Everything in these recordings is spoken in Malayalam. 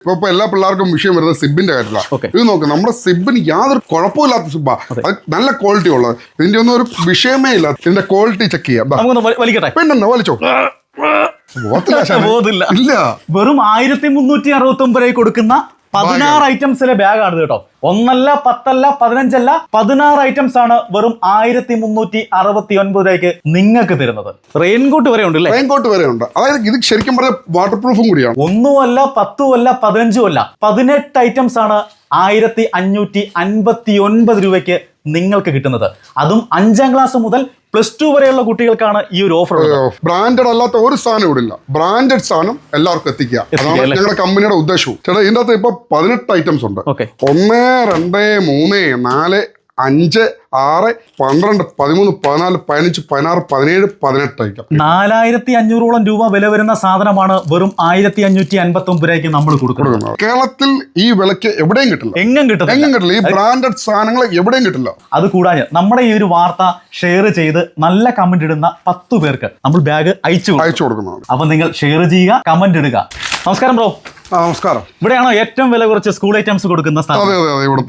ഇപ്പൊ ഇപ്പൊ എല്ലാ പിള്ളേർക്കും വിഷയം വരുന്നത് സിബിന്റെ കാര്യത്തിലാണ് ഇത് നോക്ക് നമ്മുടെ സിബിന് യാതൊരു കുഴപ്പമില്ലാത്ത സിബാ. അത്. നല്ല ക്വാളിറ്റി ഉള്ളത്. ഇതിന്റെ ഒന്നും ഒരു വിഷയമേ ഇല്ല. ഇതിന്റെ ക്വാളിറ്റി ചെക്ക് ചെയ്യാം. ദാ. നമുക്കൊന്ന് വലിക്കട്ടെ? പെണ്ണെന്ന് വലിച്ചോ. ഇല്ല. വെറും ആയിരത്തി മുന്നൂറ്റി അറുപത്തി ഒമ്പത് കൊടുക്കുന്ന പതിനാറ് ഐറ്റംസിലെ ബാഗാണ് കേട്ടോ. ഒന്നല്ല പത്തല്ല പതിനഞ്ചല്ല പതിനാറ് ഐറ്റംസ് ആണ് വെറും ആയിരത്തി മുന്നൂറ്റി അറുപത്തി ഒൻപത് രൂപയ്ക്ക് നിങ്ങൾക്ക് തരുന്നത്. റെയിൻകോട്ട് വരെ ഉണ്ട് അല്ലേ റെയിൻകോട്ട് വരെ ഉണ്ട്. അതായത് ഇത് ശരിക്കും പറഞ്ഞ വാട്ടർ പ്രൂഫും കൂടിയാണ്. ഒന്നുമല്ല പത്തുമല്ല പതിനഞ്ചുമല്ല പതിനെട്ട് ഐറ്റംസ് ആണ് ആയിരത്തി അഞ്ഞൂറ്റി അൻപത്തി ഒൻപത് രൂപയ്ക്ക് നിങ്ങൾക്ക് കിട്ടുന്നത്. അതും അഞ്ചാം ക്ലാസ് മുതൽ പ്ലസ് ടു വരെയുള്ള കുട്ടികൾക്കാണ് ഈ ഒരു ഓഫർ ബ്രാൻഡഡ് അല്ലാത്ത ഒരു സാധനം ഇവിടെ ഇല്ല. ബ്രാൻഡഡ് സാധനം എല്ലാവർക്കും എത്തിക്കുക. അതാണ് ഞങ്ങളുടെ കമ്പനിയുടെ ഉദ്ദേശവും. ചേട്ടാ ഇതിന്റെ അകത്ത് ഇപ്പൊ പതിനെട്ട് ഐറ്റംസ് ഉണ്ട്. ഒന്ന് രണ്ട് മൂന്ന് നാല് അഞ്ച് ആറ് പന്ത്രണ്ട് പതിമൂന്ന് പതിനാല് പതിനഞ്ച് പതിനാറ് പതിനേഴ് പതിനെട്ട് നാലായിരത്തി അഞ്ഞൂറോളം രൂപ വില വരുന്ന സാധനമാണ് വെറും ആയിരത്തി അഞ്ഞൂറ്റി അൻപത്തി ഒമ്പത് രൂപയ്ക്ക് നമ്മൾ കൊടുക്കുന്നത്. കേരളത്തിൽ ഈ വിലക്ക് എവിടെയും കിട്ടില്ല. എങ്ങും കിട്ടില്ല എങ്ങും കിട്ടില്ല. ഈ ബ്രാൻഡഡ് സാധനങ്ങൾ എവിടെയും കിട്ടില്ല. അത് കൂടാതെ നമ്മുടെ ഈ ഒരു വാർത്ത ഷെയർ ചെയ്ത് നല്ല കമന്റ് ഇടുന്ന പത്ത് പേർക്ക് നമ്മൾ ബാഗ് അയച്ചു അയച്ചു കൊടുക്കുന്നത് അപ്പൊ നിങ്ങൾ ഷെയർ ചെയ്യുക കമന്റ് ഇടുക. നമസ്കാരം ബ്രോ നമസ്കാരം. ഇവിടെയാണോ ഏറ്റവും വില കുറച്ച് സ്കൂൾ ഐറ്റംസ് കൊടുക്കുന്ന സ്ഥലം ഇവിടെ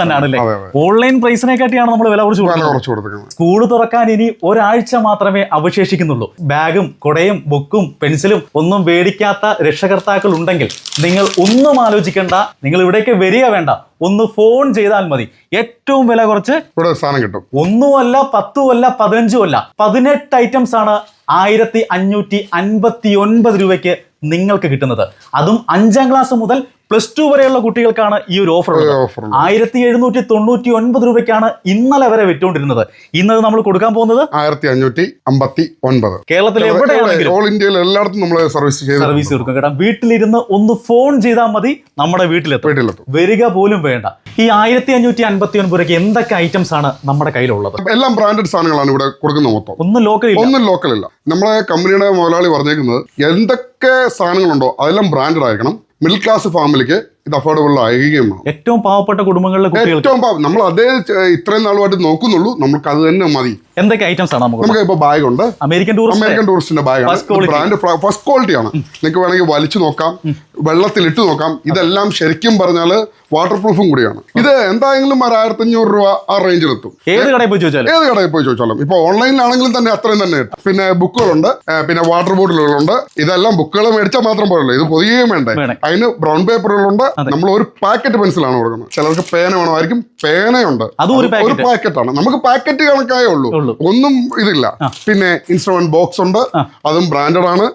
തന്നെയാണ്. ഇവിടെ ഓൺലൈൻ പ്രൈസിനെ കാട്ടിയാണ് നമ്മൾ വില കുറച്ച് വില കൊടുക്കുന്നത്. കുറച്ച് കൊടുക്കുന്നത്. സ്കൂൾ തുറക്കാൻ ഇനി ഒരാഴ്ച മാത്രമേ അവശേഷിക്കുന്നുള്ളൂ. ബാഗും കുടയും ബുക്കും പെൻസിലും ഒന്നും വേടിക്കാത്ത രക്ഷകർത്താക്കൾ ഉണ്ടെങ്കിൽ നിങ്ങൾ ഒന്നും ആലോചിക്കേണ്ട. നിങ്ങൾ ഇവിടേക്ക് വരിക വേണ്ട. ഒന്ന് ഫോൺ ചെയ്താൽ മതി. ഏറ്റവും വില കുറച്ച് ഇവിടെ സാധനം കിട്ടും. ഒന്നുമല്ല പത്തുമല്ല പതിനഞ്ചുമല്ല. പതിനെട്ട് ഐറ്റംസ് ആണ് ആയിരത്തി അഞ്ഞൂറ്റി അൻപത്തി ഒൻപത് രൂപയ്ക്ക് നിങ്ങൾക്ക് കിട്ടുന്നത്. അതും അഞ്ചാം ക്ലാസ് മുതൽ പ്ലസ് ടു വരെയുള്ള കുട്ടികൾക്കാണ് ഈ ഒരു ഓഫർ ഉള്ളത്. ആയിരത്തി എഴുന്നൂറ്റി തൊണ്ണൂറ്റി ഒൻപത് രൂപയ്ക്കാണ് ഇന്നലെ വരെ വിറ്റുകൊണ്ടിരുന്നത്. ഇന്നത് നമ്മൾ കൊടുക്കാൻ പോകുന്നത്? ആയിരത്തി അഞ്ഞൂറ്റി അമ്പത്തി ഒൻപത്. കേരളത്തിൽ എവിടെയാണെങ്കിലും ഓൾ ഇന്ത്യയിൽ എല്ലായിടത്തും നമ്മൾ സർവീസ് സർവീസ് കൊടുക്കും. കേട്ടോ. വീട്ടിലിരുന്ന് ഒന്ന് ഫോൺ ചെയ്താൽ മതി നമ്മുടെ വീട്ടിലെത്തും. വരിക പോലും വേണ്ട. ഈ ആയിരത്തി അഞ്ഞൂറ്റി അൻപത്തി ഒൻപത് രൂപയ്ക്ക് എന്തൊക്കെ ഐറ്റംസ് ആണ് നമ്മുടെ കയ്യിലുള്ളത്? എല്ലാം ബ്രാൻഡഡ് സാധനങ്ങളാണ് ഇവിടെ കൊടുക്കുന്നത് മൊത്തം. ഒന്നും ലോക്കൽ ഇല്ല. ഒന്നും ലോക്കൽ ഇല്ല. നമ്മളെ കമ്പനിയുടെ മുതലാളി പറഞ്ഞേക്കുന്നത് എന്തൊക്കെ സാധനങ്ങളുണ്ടോ അതെല്ലാം ബ്രാൻഡഡ് ആയിരിക്കണം. മിഡിൽ ക്ലാസ് ഫാമിലിക്ക് ഇത് അഫോർഡബിൾ ആയിരിക്കും ഏറ്റവും പാവപ്പെട്ട കുടുംബങ്ങളിലെ ഏറ്റവും പാവം. നമ്മൾ അതേ ഇത്രയും നാളുമായിട്ട് നോക്കുന്നുള്ളൂ. നമുക്ക് അത് തന്നെ മതി. എന്തൊക്കെ ഐറ്റംസ് ആണ് നമുക്ക് നമുക്ക് ഇപ്പൊ ബാഗ് ഉണ്ട്. അമേരിക്കൻ ടൂറിസ്റ്റ് അമേരിക്കൻ ടൂറിസ്റ്റിന്റെ ബാഗ് ബാഗാണ് ബ്രാൻഡ് ഫസ്റ്റ് ക്വാളിറ്റി ആണ്. നിങ്ങൾക്ക് വേണമെങ്കിൽ വലിച്ചു നോക്കാം. വെള്ളത്തിൽ ഇട്ട് നോക്കാം. ഇതെല്ലാം ശരിക്കും പറഞ്ഞാൽ വാട്ടർ പ്രൂഫും കൂടിയാണ്. ഇത് എന്തായെങ്കിലും ഒരു ആയിരത്തി അഞ്ഞൂറ് രൂപ ആ റേഞ്ചിലെത്തും ഏത് കടയിൽ പോയി ചോദിച്ചാലും? ഏത് കടയിൽ പോയി ചോദിച്ചാലും. ഇപ്പൊ ഓൺലൈനിലാണെങ്കിലും തന്നെ അത്രയും തന്നെ കിട്ടും. പിന്നെ ബുക്കുകളുണ്ട്. പിന്നെ വാട്ടർ ബോട്ടിലുകളുണ്ട് ഇതെല്ലാം ബുക്കുകൾ മേടിച്ചാൽ മാത്രം പോരല്ലോ. ഇത് പൊതുവേ വേണ്ടേ? വേണം. അതിന് ബ്രൗൺ പേപ്പറുകളുണ്ട് നമ്മൾ ഒരു പാക്കറ്റ് പെൻസിലാണ് കൊടുക്കുന്നത്. ചിലർക്ക് പേന വേണമായിരിക്കും. പേനയുണ്ട്. ഒരു. പാക്കറ്റാണ് നമുക്ക് പാക്കറ്റ് കണക്കായേ ഉള്ളൂ. ഉള്ളൂ. ഒന്നും ഇതില്ല. പിന്നെ ഇൻസ്ട്രുമെന്റ് ബോക്സ് ഉണ്ട്. അതും ബ്രാൻഡഡ് ആണ്.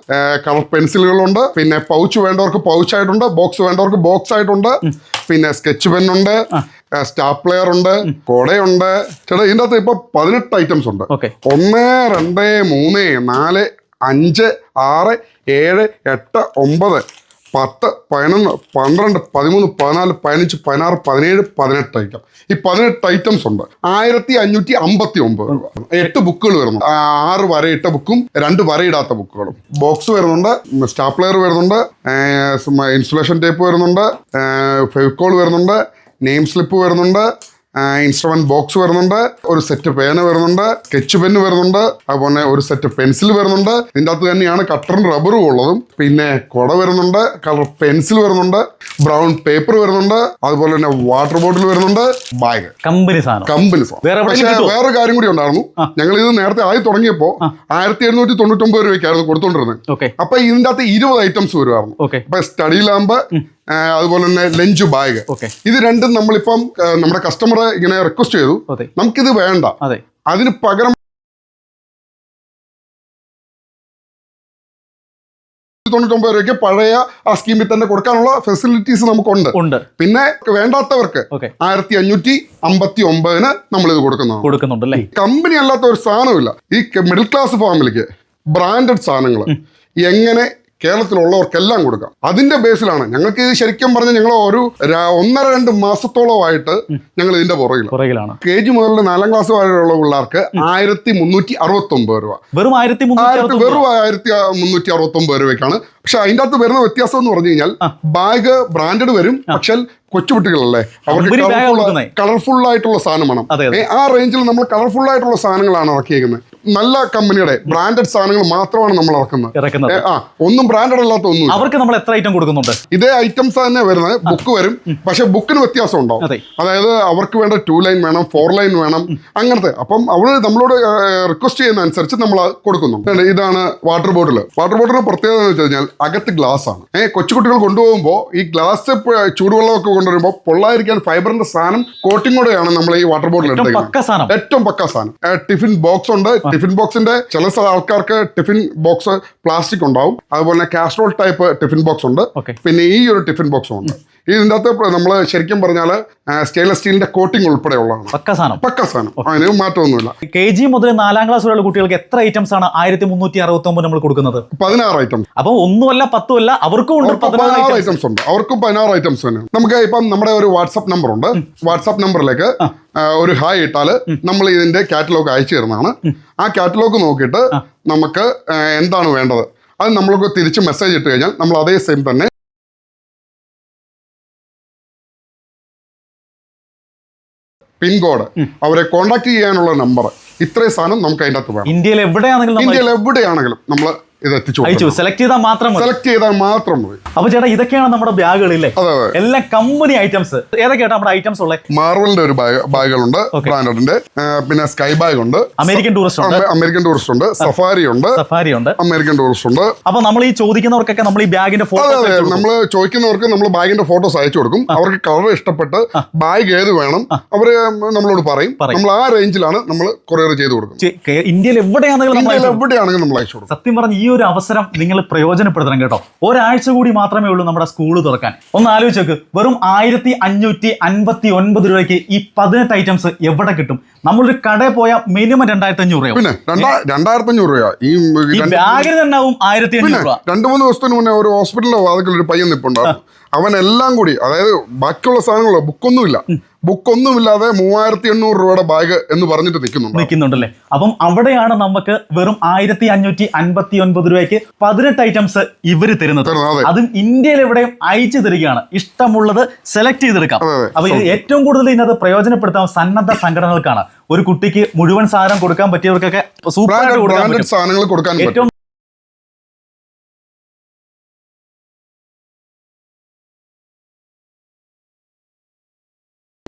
കളർ പെൻസിലുകളുണ്ട് പിന്നെ പൗച്ച് വേണ്ടവർക്ക് പൗച്ച് ആയിട്ടുണ്ട് ബോക്സ് വേണ്ടവർക്ക് ബോക്സ് ആയിട്ടുണ്ട് പിന്നെ സ്കെച്ച് പെൻ ഉണ്ട് സ്റ്റാപ്ലെയർ ഉണ്ട് കൊടയുണ്ട്. ചേട്ടാ ഇതിന്റെ അകത്ത് ഇപ്പൊ പതിനെട്ട് ഐറ്റംസ് ഉണ്ട്. ഒന്ന് രണ്ട് മൂന്ന് നാല് അഞ്ച് ആറ് ഏഴ് എട്ട് ഒമ്പത്. പത്ത് പതിനൊന്ന് പന്ത്രണ്ട് പതിമൂന്ന് പതിനാല് പതിനഞ്ച് പതിനാറ് പതിനേഴ് പതിനെട്ട് ഐറ്റം ഈ പതിനെട്ട് ഐറ്റംസ് ഉണ്ട്. ആയിരത്തി അഞ്ഞൂറ്റി അമ്പത്തി ഒമ്പത് എട്ട് ബുക്കുകൾ വരുന്നു. ആറ് വരയിട്ട ബുക്കും രണ്ട് വരയിടാത്ത ബുക്കുകളും ബോക്സ് വരുന്നുണ്ട് സ്റ്റാപ്ലെയർ വരുന്നുണ്ട് ഇൻസുലേഷൻ ടേപ്പ് വരുന്നുണ്ട് ഫെവിക്കോൾ വരുന്നുണ്ട് നെയിം സ്ലിപ്പ് വരുന്നുണ്ട് ഇൻസ്ട്രുമെന്റ് ബോക്സ് വരുന്നുണ്ട് ഒരു സെറ്റ് പേന വരുന്നുണ്ട് സ്കെച്ച് പെന്ന് വരുന്നുണ്ട് അതുപോലെ ഒരു സെറ്റ് പെൻസിൽ വരുന്നുണ്ട്. ഇതിന്റെ അകത്ത് തന്നെയാണ് കട്ടറും റബ്ബറും ഉള്ളതും. പിന്നെ കുട വരുന്നുണ്ട് കളർ പെൻസിൽ വരുന്നുണ്ട് ബ്രൗൺ പേപ്പർ വരുന്നുണ്ട് അതുപോലെ തന്നെ വാട്ടർ ബോട്ടിൽ വരുന്നുണ്ട് ബാഗ് കമ്പനി സാധനം. കമ്പനി പക്ഷേ വേറെ കാര്യം കൂടി ഉണ്ടായിരുന്നു. ഞങ്ങൾ ഇത് നേരത്തെ ആയി തുടങ്ങിയപ്പോൾ ആയിരത്തി എഴുന്നൂറ്റി തൊണ്ണൂറ്റി ഒമ്പത് രൂപയ്ക്കായിരുന്നു കൊടുത്തോണ്ടിരുന്നത്. അപ്പൊ ഇതിന്റെ അകത്ത് ഇരുപത് ഐറ്റംസ് വരുമായിരുന്നു അപ്പൊ സ്റ്റഡി ലാമ്പ് അതുപോലെ തന്നെ ലഞ്ച് ബാഗ്. ഓക്കെ. ഇത് രണ്ടും നമ്മളിപ്പം നമ്മുടെ കസ്റ്റമർ ഇങ്ങനെ റിക്വസ്റ്റ് ചെയ്തു. നമുക്കിത് വേണ്ട. അതെ. അതിന് പകരം തൊണ്ണൂറ്റൊമ്പത് രൂപയ്ക്ക് പഴയ ആ സ്കീമിൽ തന്നെ കൊടുക്കാനുള്ള ഫെസിലിറ്റീസ് നമുക്കുണ്ട്. ഉണ്ട്. പിന്നെ വേണ്ടാത്തവർക്ക് ആയിരത്തി അഞ്ഞൂറ്റി അമ്പത്തി ഒമ്പതിന് നമ്മൾ ഇത് കൊടുക്കുന്നുണ്ട് കമ്പനി അല്ലാത്ത ഒരു സാധനമില്ല ഈ മിഡിൽ ക്ലാസ് ഫാമിലിക്ക് ബ്രാൻഡഡ് സാധനങ്ങൾ എങ്ങനെ കേരളത്തിലുള്ളവർക്കെല്ലാം കൊടുക്കാം. അതിന്റെ ബേസിലാണ് ഞങ്ങൾക്ക് ഇത് ശരിക്കും പറഞ്ഞാൽ ഞങ്ങൾ ഒരു ഒന്നര രണ്ട് മാസത്തോളമായിട്ട് ഞങ്ങൾ ഇതിന്റെ പുറകിലാണ്. കെ ജി മുതൽ നാലാം ക്ലാസ് വരെയുള്ള പിള്ളേർക്ക് ആയിരത്തി മുന്നൂറ്റി അറുപത്തി ഒമ്പത് രൂപ. വെറും ആയിരത്തി വെറും ആയിരത്തി മുന്നൂറ്റി അറുപത്തി ഒമ്പത് രൂപയ്ക്കാണ്. പക്ഷെ അതിന്റെ അകത്ത് വരുന്ന വ്യത്യാസം എന്ന് പറഞ്ഞു കഴിഞ്ഞാൽ ബാഗ് ബ്രാൻഡഡ് വരും. പക്ഷെ കൊച്ചുകുട്ടികളല്ലേ? അവർക്ക്. കളർഫുൾ ആയിട്ടുള്ള സാധനം വേണം. ആ റേഞ്ചിൽ നമ്മൾ കളർഫുൾ ആയിട്ടുള്ള സാധനങ്ങളാണ് ഇറക്കിയേക്കുന്നത്. നല്ല കമ്പനിയുടെ ബ്രാൻഡഡ് സാധനങ്ങൾ മാത്രമാണ് നമ്മൾ ഇറക്കുന്നത്. ഇറക്കുന്നത്. ആ ഒന്നും ബ്രാൻഡഡ് അല്ലാത്ത ഒന്നും അവർക്ക് നമ്മൾ എത്ര ഐറ്റം കൊടുക്കുന്നുണ്ട്? ഇതേ ഐറ്റംസ് തന്നെ വരുന്നത്. ബുക്ക് വരും. പക്ഷെ ബുക്കിന് വ്യത്യാസം ഉണ്ടാവും. അതായത് അവർക്ക് വേണ്ട ടു ലൈൻ വേണം ഫോർ ലൈൻ വേണം അങ്ങനത്തെ. അപ്പം അവൾ നമ്മളോട് റിക്വസ്റ്റ് ചെയ്യുന്ന അനുസരിച്ച് നമ്മൾ കൊടുക്കുന്നു ഇതാണ് വാട്ടർ ബോട്ടിൽ വാട്ടർ ബോട്ടിലിന് പ്രത്യേകത എന്ന് വെച്ച് കഴിഞ്ഞാൽ അകത്ത് ഗ്ലാസ് ആണ്. ഏഹ് കൊച്ചുകുട്ടികൾ കൊണ്ടുപോകുമ്പോൾ ഈ ഗ്ലാസ് ചൂടുവെള്ളമൊക്കെ കൊണ്ടുവരുമ്പോൾ പൊള്ളായിരിക്കാൻ ഫൈബറിന്റെ സാധനം കോട്ടിംഗ് കൂടെയാണ് നമ്മൾ ഈ വാട്ടർ ബോട്ടിൽ എടുത്തേക്കുന്നത്. ഏറ്റവും പക്ക സാധനം. ടിഫിൻ ബോക്സ് ഉണ്ട്. ടിഫിൻ ബോക്സിന്റെ ചില ആൾക്കാർക്ക് ടിഫിൻ ബോക്സ് പ്ലാസ്റ്റിക് ഉണ്ടാവും. അതുപോലെ കാസ്ട്രോൾ ടൈപ്പ് ടിഫിൻ ബോക്സ് ഉണ്ട്. പിന്നെ ഈ ഒരു ടിഫിൻ ബോക്സും ഉണ്ട്. ഇതിന്റെ അകത്ത് നമ്മൾ ശരിക്കും പറഞ്ഞാൽ സ്റ്റെയിൻലെസ് സ്റ്റീലിന്റെ കോട്ടിംഗ് ഉൾപ്പെടെയുള്ളതാണ്. പക്ക സാധനം. പക്ക സാധനം. അതിന് മാറ്റമൊന്നുമില്ല. കെ ജി മുതൽ നാലാം ക്ലാസ് വരെയുള്ള കുട്ടികൾക്ക് എത്ര ഐറ്റംസ് ആണ് ആയിരത്തി മുന്നൂറ്റി അറുപത്തി ഒമ്പത് നമ്മൾ കൊടുക്കുന്നത്? പതിനാറ് ഐറ്റംസ് അപ്പൊ ഒന്നുമല്ല പത്തുമല്ല അവർക്കും ഉണ്ട് പതിനാറ്. ഐറ്റംസ് ഉണ്ട്. അവർക്കും പതിനാറ് ഐറ്റംസ് തന്നെ. നമുക്ക് ഇപ്പം നമ്മുടെ ഒരു വാട്സപ്പ് നമ്പർ ഉണ്ട്. വാട്സപ്പ് നമ്പറിലേക്ക് ഒരു ഹായ് ഇട്ടാൽ നമ്മൾ ഇതിന്റെ കാറ്റലോഗ് അയച്ചു തരുന്നതാണ്. ആ കാറ്റലോഗ് നോക്കിയിട്ട് നമുക്ക് എന്താണ് വേണ്ടത്? അത് നമ്മൾക്ക് തിരിച്ച് മെസ്സേജ് ഇട്ട് കഴിഞ്ഞാൽ നമ്മൾ അതേ സെയിം തന്നെ പിൻകോഡ്. അവരെ കോൺടാക്ട് ചെയ്യാനുള്ള നമ്പർ ഇത്രയും സാധനം നമുക്ക് അതിന്റെ അകത്ത് വേണം. ഇന്ത്യയിൽ എവിടെയാണെങ്കിലും ഇന്ത്യയിൽ എവിടെയാണെങ്കിലും നമ്മൾ ഇത് എത്തിച്ചു അയച്ചു സെലക്ട് ചെയ്താൽ മാത്രം സെലക്ട് ചെയ്താൽ മാത്രം മതി. അപ്പൊ ചേട്ടാ ഇതൊക്കെയാണ് നമ്മുടെ അതെ എല്ലാം കമ്പനി ഐറ്റംസ് ഏതൊക്കെയാണ് നമ്മുടെ ഐറ്റംസ് ഉള്ളത് മാർവലിന്റെ ഒരു ബാഗ് ബാഗുകളുണ്ട്. ബ്രാൻഡഡിന്റെ പിന്നെ സ്കൈ ബാഗ് ഉണ്ട്. അമേരിക്കൻ ടൂറിസ്റ്റ് ഉണ്ട്. അമേരിക്കൻ ടൂറിസ്റ്റ് ഉണ്ട്. സഫാരി ഉണ്ട്. സഫാരി ഉണ്ട്. അമേരിക്കൻ ടൂറിസ്റ്റ് ഉണ്ട്. അപ്പൊ നമ്മൾ ഈ ചോദിക്കുന്നവർക്കൊക്കെ നമ്മൾ ഈ ബാഗിന്റെ ഫോട്ടോ നമ്മൾ ചോദിക്കുന്നവർക്ക് നമ്മൾ ബാഗിന്റെ ഫോട്ടോസ് അയച്ചു കൊടുക്കും. അവർക്ക് കളർ ഇഷ്ടപ്പെട്ട് ബാഗ് ഏത് വേണം അവർ നമ്മളോട് പറയും. നമ്മൾ ആ റേഞ്ചിലാണ് നമ്മൾ കൊറിയർ ചെയ്ത് കൊടുക്കും ഇന്ത്യയിൽ എവിടെയാണെങ്കിലും എവിടെയാണെങ്കിലും നമ്മൾ അയച്ചു കൊടുക്കും. സത്യം പറഞ്ഞ ഈ ഒരു അവസരം നിങ്ങൾ പ്രയോജനപ്പെടുത്തണം കേട്ടോ. ഒരാഴ്ച കൂടി മാത്രമേ ഉള്ളൂ നമ്മുടെ സ്കൂൾ തുറക്കാൻ. ഒന്ന് ആലോചിച്ച് നോക്ക്. വെറും ആയിരത്തി അഞ്ഞൂറ്റി അൻപത്തി ഒൻപത് രൂപയ്ക്ക് ഈ പതിനെട്ട് ഐറ്റംസ് എവിടെ കിട്ടും? നമ്മളൊരു കടയിൽ പോയാൽ മിനിമം രണ്ടായിരത്തി അഞ്ഞൂറ് രൂപ രണ്ടായിരത്തി അഞ്ഞൂറ് രൂപ ഈ ഈ ബാഗിന് തന്നെ ആവും ആയിരത്തി അഞ്ഞൂറ് രൂപ. രണ്ടു മൂന്ന് ദിവസത്തിന് മുന്നേ ഒരു ഹോസ്പിറ്റലിലോ അതൊക്കെ ഒരു പയ്യൻ നിപ്പുണ്ടായിരുന്നു. അവൻ എല്ലാം കൂടി അതായത് ബാക്കിയുള്ള സാധനങ്ങളോ ബുക്കൊന്നുമില്ല. ബുക്കൊന്നുമില്ലാതെ മൂവായിരത്തി എണ്ണൂറ് രൂപയുടെ ബാഗ് എന്ന് പറഞ്ഞിട്ട് നിൽക്കുന്നുണ്ട്? നിൽക്കുന്നുണ്ടല്ലേ? അപ്പം അവിടെയാണ് നമുക്ക് വെറും ആയിരത്തി അഞ്ഞൂറ്റി അൻപത്തി ഒൻപത് രൂപയ്ക്ക് പതിനെട്ട് ഐറ്റംസ് ഇവർ തരുന്നത്. അതും. ഇന്ത്യയിൽ എവിടെയും അയച്ചു തരികയാണ്. ഇഷ്ടമുള്ളത് സെലക്ട് ചെയ്തെടുക്കാം. അപ്പൊ ഇത് ഏറ്റവും കൂടുതൽ ഇതിനകത്ത് പ്രയോജനപ്പെടുത്താൻ സന്നദ്ധ സംഘടനകൾക്കാണ്. ഒരു കുട്ടിക്ക് മുഴുവൻ സാധനം കൊടുക്കാൻ പറ്റിയവർക്കൊക്കെ സൂപ്പർ ആയിട്ട് കൊടുക്കാൻ പറ്റും. സാധനങ്ങൾ കൊടുക്കാൻ ഏറ്റവും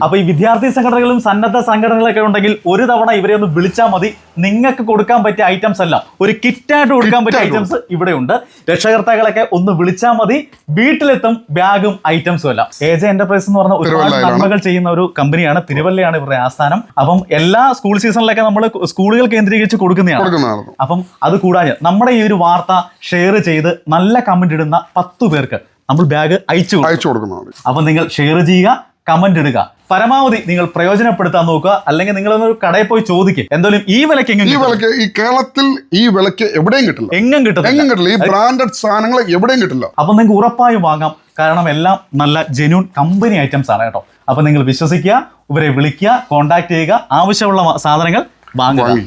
അപ്പൊ ഈ വിദ്യാർത്ഥി സംഘടനകളും സന്നദ്ധ സംഘടനകളൊക്കെ ഉണ്ടെങ്കിൽ ഒരു തവണ ഇവരെ ഒന്ന് വിളിച്ചാൽ മതി. നിങ്ങൾക്ക് കൊടുക്കാൻ പറ്റിയ ഐറ്റംസ് എല്ലാം ഒരു കിറ്റായിട്ട് കൊടുക്കാൻ പറ്റിയ ഐറ്റംസ് ഇവിടെ ഉണ്ട് രക്ഷകർത്താക്കളൊക്കെ ഒന്ന് വിളിച്ചാൽ മതി. വീട്ടിലെത്തും ബാഗും ഐറ്റംസും എല്ലാം. എ ജെ എന്റർപ്രൈസ് എന്ന് പറഞ്ഞ ഒരുപാട്. നന്മകൾ ചെയ്യുന്ന ഒരു കമ്പനിയാണ്. തിരുവല്ലയാണ് ഇവരുടെ ആസ്ഥാനം. അപ്പം എല്ലാ സ്കൂൾ സീസണിലൊക്കെ നമ്മൾ സ്കൂളുകൾ കേന്ദ്രീകരിച്ച് കൊടുക്കുന്നതാണ്. അപ്പം അത് കൂടാതെ നമ്മുടെ ഈ ഒരു വാർത്ത ഷെയർ ചെയ്ത് നല്ല കമന്റ് ഇടുന്ന പത്തു പേർക്ക് നമ്മൾ ബാഗ് അയച്ചു അയച്ചു കൊടുക്കുന്നതാണ്. അപ്പം നിങ്ങൾ ഷെയർ ചെയ്യുക. കമന്റ് ഇടുക. പരമാവധി നിങ്ങൾ പ്രയോജനപ്പെടുത്താൻ നോക്കുക. അല്ലെങ്കിൽ നിങ്ങൾ ഒരു കടയിൽ പോയി ചോദിക്കുക എന്തായാലും ഈ വിലക്ക് എങ്ങനെ ഈ. വിലക്ക് ഈ കേരളത്തിൽ ഈ വിലക്ക് എവിടെയും കിട്ടില്ല. എങ്ങും കിട്ടില്ല. എങ്ങും കിട്ടില്ല. ഈ ബ്രാൻഡഡ് സാധനങ്ങൾ എവിടെയും കിട്ടില്ല. അപ്പൊ നിങ്ങൾക്ക് ഉറപ്പായും വാങ്ങാം. കാരണം എല്ലാം നല്ല ജെന്യൂൺ കമ്പനി ഐറ്റംസ് ആണ് കേട്ടോ. അപ്പൊ നിങ്ങൾ വിശ്വസിക്കുക ഇവരെ വിളിക്കുക കോൺടാക്ട് ചെയ്യുക. ആവശ്യമുള്ള സാധനങ്ങൾ വാങ്ങുക.